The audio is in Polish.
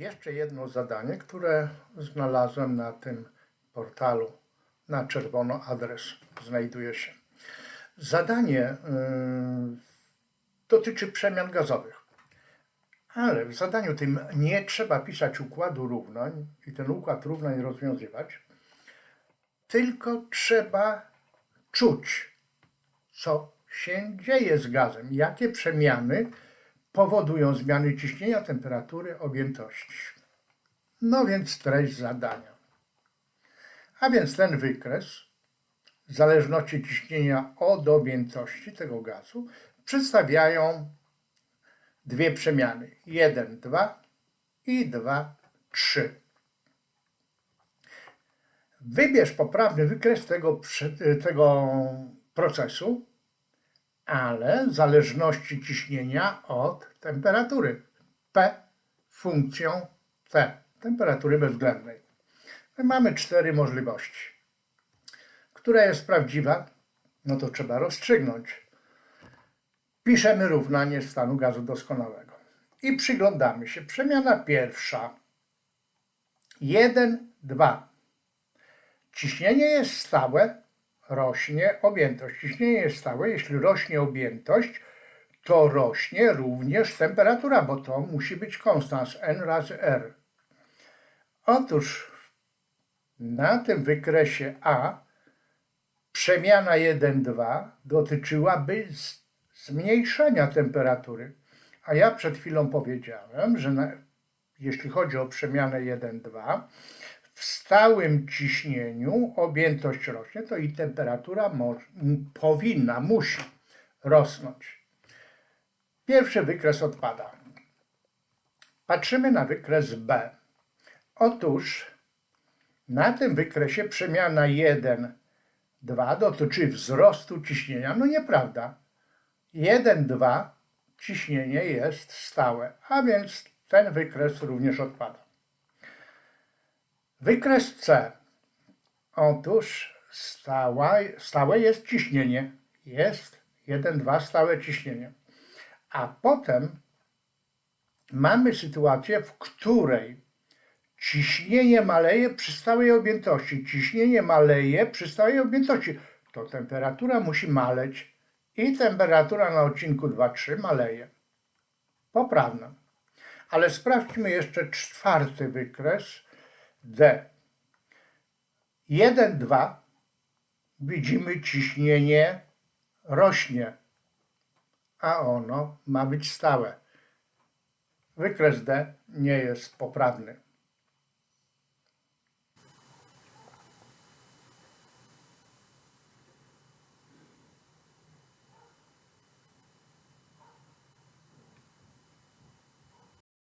Jeszcze jedno zadanie, które znalazłem na tym portalu. Na czerwono adres znajduje się. Zadanie yy, dotyczy przemian gazowych. Ale w zadaniu tym nie trzeba pisać układu równań i ten układ równań rozwiązywać, tylko trzeba czuć, co się dzieje z gazem, jakie przemiany powodują zmiany ciśnienia, temperatury, objętości. No więc treść zadania. A więc ten wykres w zależności ciśnienia od objętości tego gazu przedstawiają dwie przemiany. 1, 2 i 2, 3. Wybierz poprawny wykres tego, tego procesu, ale w zależności ciśnienia od temperatury. P funkcją T, temperatury bezwzględnej. My mamy cztery możliwości. Która jest prawdziwa? No to trzeba rozstrzygnąć. Piszemy równanie stanu gazu doskonałego. I przyglądamy się. Przemiana pierwsza. 1, 2. Ciśnienie jest stałe, rośnie objętość. Ciśnienie jest stałe, jeśli rośnie objętość, to rośnie również temperatura, bo to musi być konstans N razy R. Otóż na tym wykresie A przemiana 1,2 dotyczyłaby zmniejszenia temperatury. A ja przed chwilą powiedziałem, że na, jeśli chodzi o przemianę 1,2, w stałym ciśnieniu objętość rośnie, to i temperatura mo- m- powinna, musi rosnąć. Pierwszy wykres odpada. Patrzymy na wykres B. Otóż na tym wykresie przemiana 1, 2 dotyczy wzrostu ciśnienia. No nieprawda. 1, 2 ciśnienie jest stałe, a więc ten wykres również odpada. Wykres C. Otóż stała, stałe jest ciśnienie. Jest 1, 2 stałe ciśnienie. A potem mamy sytuację, w której ciśnienie maleje przy stałej objętości. Ciśnienie maleje przy stałej objętości. To temperatura musi maleć i temperatura na odcinku 2-3 maleje. Poprawna. Ale sprawdźmy jeszcze czwarty wykres D. 1-2 widzimy ciśnienie rośnie, a ono ma być stałe. Wykres D nie jest poprawny.